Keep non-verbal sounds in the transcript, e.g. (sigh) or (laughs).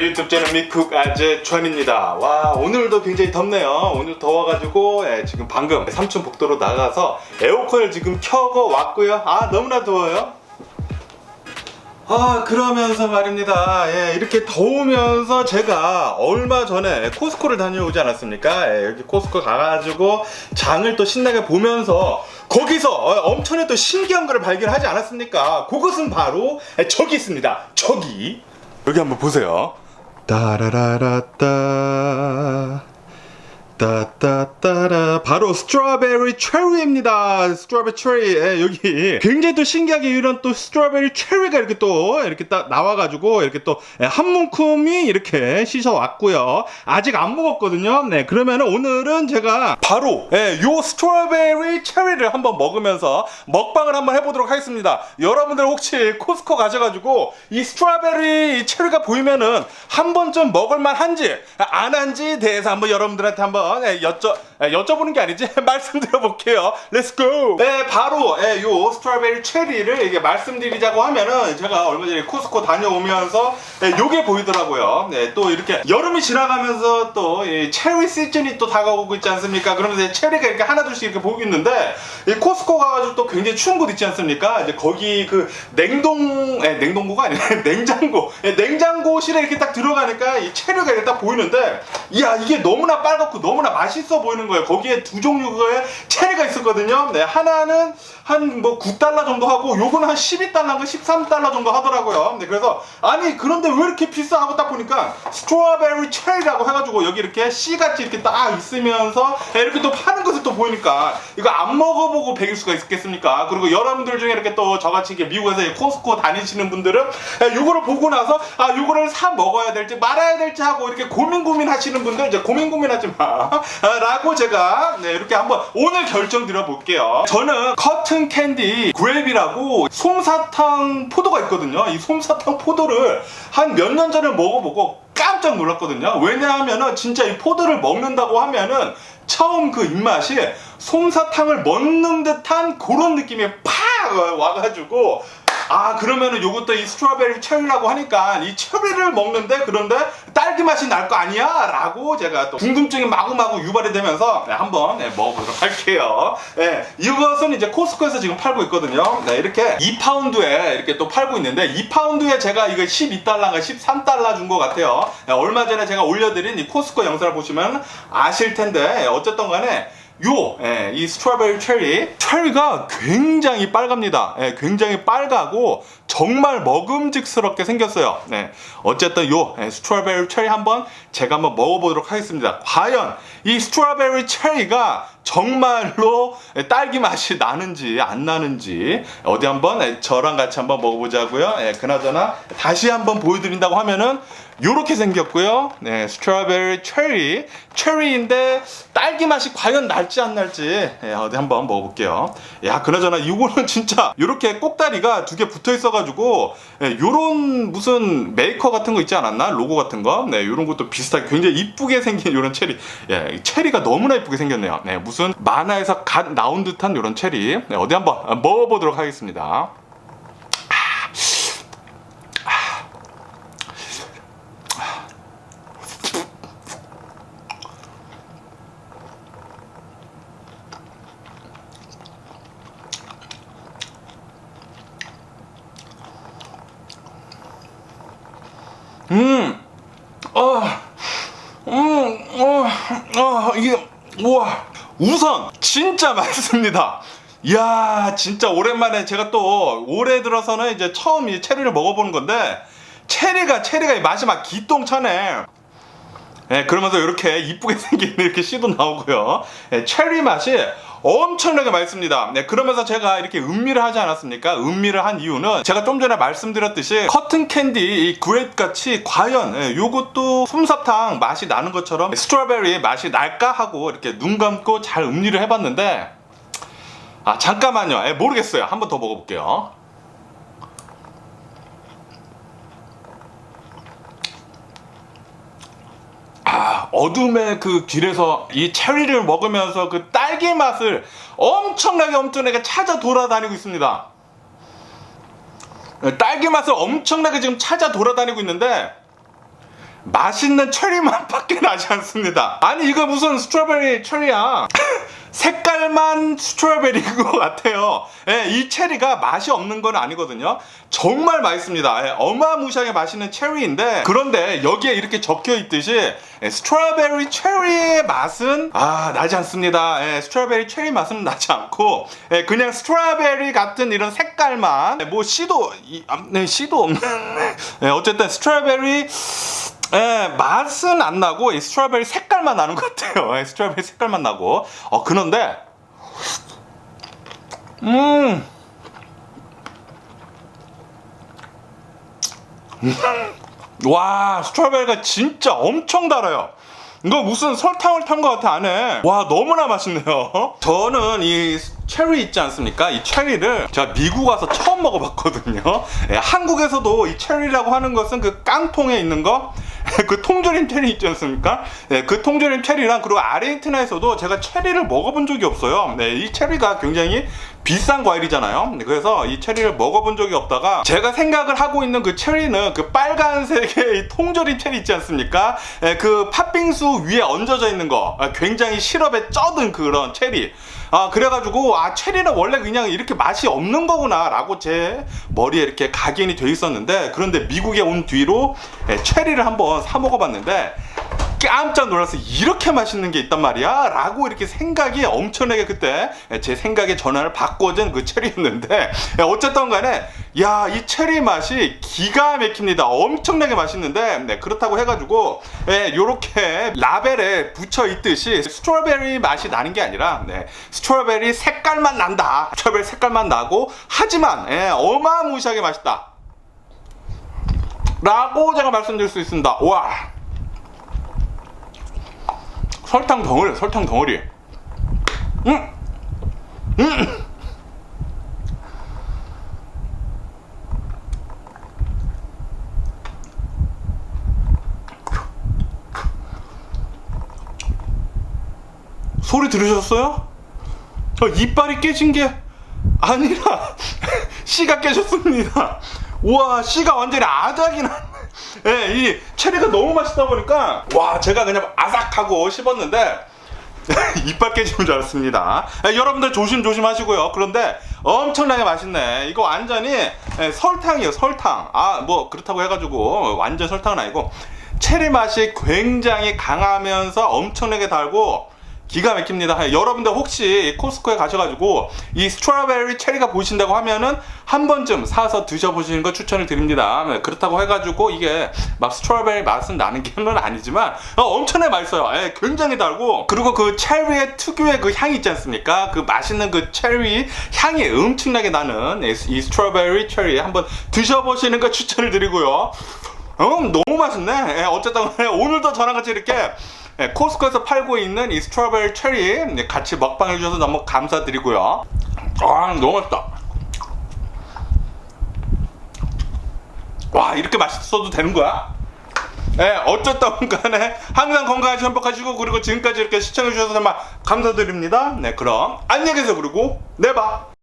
유튜브 채널 미쿡 아재 전입니다. 와 오늘도 굉장히 덥네요. 오늘 더워가지고 예, 지금 방금 삼촌 복도로 나가서 에어컨을 지금 켜고 왔고요. 아 너무나 더워요. 아 그러면서 말입니다. 예, 이렇게 더우면서 제가 얼마 전에 코스코를 다녀오지 않았습니까? 예, 여기 코스코 가가지고 장을 또 신나게 보면서 거기서 어, 엄청난 또 신기한 거를 발견하지 않았습니까? 그것은 바로 예, 저기 있습니다. 저기 여기 한번 보세요. 따라라라따 따따따라 바로 스트로베리 체리입니다. 스트로베리 체리 예, 여기 굉장히 또 신기하게 이런 또 스트로베리 체리가 이렇게 또 이렇게 딱 나와가지고 이렇게 또 한 문큼이 이렇게 씻어 왔고요. 아직 안 먹었거든요. 네 그러면 오늘은 제가 바로 예, 요 스트로베리 체리를 한번 먹으면서 먹방을 한번 해보도록 하겠습니다. 여러분들 혹시 코스코 가셔가지고 이 스트로베리 체리가 보이면은 한 번쯤 먹을만 한지 안 한지 대해서 한번 여러분들한테 한번 예, 여쭤 예, 여쭤보는 게 아니지 말씀드려 볼게요. 렛츠고. 네 바로 예, 요 스트로베리 체리를 이게 말씀드리자고 하면은 제가 얼마 전에 코스코 다녀오면서 예, 요게 보이더라고요. 네, 또 이렇게 여름이 지나가면서 또 이 체리 시즌이 또 다가오고 있지 않습니까? 그러면서 체리가 이렇게 하나둘씩 이렇게 보이고 있는데 이 코스코 가가지고 또 굉장히 추운 곳 있지 않습니까? 이제 거기 그 냉동 예, 냉동고가 아니라 (laughs) 냉장고 예, 냉장고실에 이렇게 딱 들어가니까 이 체리가 이렇게 딱 보이는데 이야 이게 너무나 빨갛고 너무나 맛있어 보이는 거예요. 거기에 두 종류의 체리가 있었거든요. 네, 하나는 한 뭐 9달러 정도 하고 요거는 한 12달러인가 13달러 정도 하더라고요. 네, 그래서 아니 그런데 왜 이렇게 비싸 하고 딱 보니까 스트로베리 체리라고 해가지고 여기 이렇게 씨같이 이렇게 딱 있으면서 이렇게 또 파는 것을 또 보이니까 이거 안 먹어보고 배길 수가 있겠습니까? 그리고 여러분들 중에 이렇게 또 저같이 이렇게 미국에서 이 코스코 다니시는 분들은 예, 요거를 보고 나서 아 요거를 사 먹어야 될지 말아야 될지 하고 이렇게 고민 고민 하시는 분들 이제 고민 고민 하지 마 아, (laughs) 라고 제가 네, 이렇게 한번 오늘 결정 드려볼게요. 저는 커튼 캔디 그랩이라고 솜사탕 포도가 있거든요. 이 솜사탕 포도를 한 몇 년 전에 먹어보고 깜짝 놀랐거든요. 왜냐하면은 진짜 이 포도를 먹는다고 하면은 처음 그 입맛이 솜사탕을 먹는 듯한 그런 느낌이 팍 와가지고 아 그러면은 요것도 이 스트로베리 체리라고 하니까 이 체리를 먹는데 그런데 딸기 맛이 날 거 아니야? 라고 제가 또 궁금증이 마구마구 유발이 되면서 네, 한번 네, 먹어보도록 할게요. 네, 이것은 이제 코스코에서 지금 팔고 있거든요. 네, 이렇게 2파운드에 이렇게 또 팔고 있는데 2파운드에 제가 이거 12달러인가 13달러 준 것 같아요. 네, 얼마 전에 제가 올려드린 이 코스코 영상을 보시면 아실 텐데 네, 어쨌든 간에 요, 예, 이 스트로베리 체리, 체리가 굉장히 빨갑니다. 예, 굉장히 빨가고 정말 먹음직스럽게 생겼어요. 네, 어쨌든 요 예, 스트로베리 체리 한번 제가 한번 먹어보도록 하겠습니다. 과연 이 스트로베리 체리가 정말로 예, 딸기 맛이 나는지 안 나는지 어디 한번 예, 저랑 같이 한번 먹어보자고요. 예, 그나저나 다시 한번 보여드린다고 하면은 요렇게 생겼고요. 네, 스트로베리 체리. 체리인데 딸기 맛이 과연 날지 안 날지 예, 어디 한번 먹어볼게요. 야, 그나저나 이거는 진짜 요렇게 꼭다리가 두 개 붙어 있어가지고 예, 요런 무슨 메이커 같은 거 있지 않았나? 로고 같은 거. 네, 요런 것도 비슷하게 굉장히 이쁘게 생긴 요런 체리. 예, 이 체리가 너무나 이쁘게 생겼네요. 네, 무슨 만화에서 갓 나온 듯한 요런 체리. 네, 어디 한번 먹어보도록 하겠습니다. 음, 어, 음, 어, 어, 이게, 우와. 우선, 진짜 (laughs) 맛있습니다. 이야, 진짜 오랜만에 제가 또 올해 들어서는 이제 처음 이 체리를 먹어보는 건데, 체리가, 체리가 이 맛이 막 기똥차네. 예, 그러면서 이렇게 이쁘게 (laughs) 생긴 이렇게 씨도 나오고요. 예, 체리 맛이 엄청나게 맛있습니다. 네, 그러면서 제가 이렇게 음미를 하지 않았습니까? 음미를 한 이유는 제가 좀 전에 말씀드렸듯이 커튼 캔디 이 그랩 같이 과연 예, 요것도 솜사탕 맛이 나는 것처럼 스트로베리 맛이 날까 하고 이렇게 눈 감고 잘 음미를 해봤는데 아 잠깐만요. 예, 모르겠어요. 한번 더 먹어볼게요. 어둠의 그 길에서 이 체리를 먹으면서 그 딸기 맛을 엄청나게 엄청나게 찾아 돌아다니고 있습니다. 딸기 맛을 엄청나게 지금 찾아 돌아다니고 있는데 맛있는 체리 맛밖에 나지 않습니다. 아니 이거 무슨 스트로베리 체리야? (laughs) 색깔만 스트로베리인 것 같아요. 예, 이 체리가 맛이 없는 건 아니거든요. 정말 맛있습니다. 예, 어마무시하게 맛있는 체리인데 그런데 여기에 이렇게 적혀 있듯이 예, 스트로베리 체리의 맛은 아 나지 않습니다. 예, 스트로베리 체리 맛은 나지 않고 예, 그냥 스트로베리 같은 이런 색깔만 예, 뭐 씨도 이, 아, 네, 씨도 없는 (laughs) 예, 어쨌든 스트로베리 예, 맛은 안 나고 이 스트로베리 색깔만 나는 것 같아요. 예, 스트로베리 색깔만 나고. 어, 그런데 음. 와, 스트로베리가 진짜 엄청 달아요. 이거 무슨 설탕을 탄 것 같아 안에 와 너무나 맛있네요 저는 이 체리 있지 않습니까 이 체리를 제가 미국 와서 처음 먹어봤거든요 예, 한국에서도 이 체리라고 하는 것은 그 깡통에 있는 거 (laughs) 그 통조림 체리 있지 않습니까? 네, 그 통조림 체리랑 그리고 아르헨티나에서도 제가 체리를 먹어본 적이 없어요. 네, 이 체리가 굉장히 비싼 과일이잖아요. 네, 그래서 이 체리를 먹어본 적이 없다가 제가 생각을 하고 있는 그 체리는 그 빨간색의 이 통조림 체리 있지 않습니까? 네, 그 팥빙수 위에 얹어져 있는 거 아, 굉장히 시럽에 쪄든 그런 체리. 아 그래가지고 아 체리는 원래 그냥 이렇게 맛이 없는 거구나라고 제 머리에 이렇게 각인이 돼 있었는데 그런데 미국에 온 뒤로 예, 체리를 한번 사 먹어봤는데 깜짝 놀라서 이렇게 맛있는 게 있단 말이야? 라고 이렇게 생각이 엄청나게 그때 예, 제 생각의 전환을 바꿔준 그 체리였는데 예, 어쨌든 간에 야 이 체리 맛이 기가 막힙니다. 엄청나게 맛있는데 네, 그렇다고 해가지고 예, 요렇게 라벨에 붙여 있듯이 스트로베리 맛이 나는 게 아니라 네, 스트로베리 색깔만 난다. 스트로베리 색깔만 나고 하지만 예, 어마무시하게 맛있다. 라고 제가 말씀드릴 수 있습니다. 와 설탕 덩어리, 설탕 덩어리. 음, 음. 소리 들으셨어요? 저 이빨이 깨진 게 아니라 (laughs) 씨가 깨졌습니다. 우와, 씨가 완전히 아작이 나. 예, 이 체리가 너무 맛있다 보니까 와, 제가 그냥 아삭하고 씹었는데 (laughs) 이빨 깨지는 줄 알았습니다. 예, 여러분들 조심 조심 하시고요. 그런데 엄청나게 맛있네. 이거 완전히 예, 설탕이에요, 설탕. 아, 뭐 그렇다고 해가지고 완전 설탕은 아니고 체리 맛이 굉장히 강하면서 엄청나게 달고 기가 막힙니다. 예, 여러분들 혹시 코스코에 가셔가지고 이 스트로베리 체리가 보신다고 하면은 한 번쯤 사서 드셔보시는 거 추천을 드립니다. 네, 그렇다고 해가지고 이게 막 스트로베리 맛은 나는 게는 아니지만 어, 엄청나게 맛있어요. 예, 굉장히 달고 그리고 그 체리의 특유의 그 향이 있지 않습니까? 그 맛있는 그 체리 향이 엄청나게 나는 이, 이 스트로베리 체리 한번 드셔보시는 거 추천을 드리고요. 음, 너무 맛있네. 예, 어쨌든 (laughs) 오늘도 저랑 같이 이렇게 예, 코스코에서 팔고 있는 이 스트로베리 체리 네, 같이 먹방 해 주셔서 너무 감사드리고요. 아, 너무 맛있다. 와, 이렇게 맛있어도 되는 거야? 예, 어쨌든 간에 항상 건강하시고 행복하시고 그리고 지금까지 이렇게 시청해 주셔서 정말 감사드립니다. 네, 그럼 안녕히 계세요. 그리고 네 봐.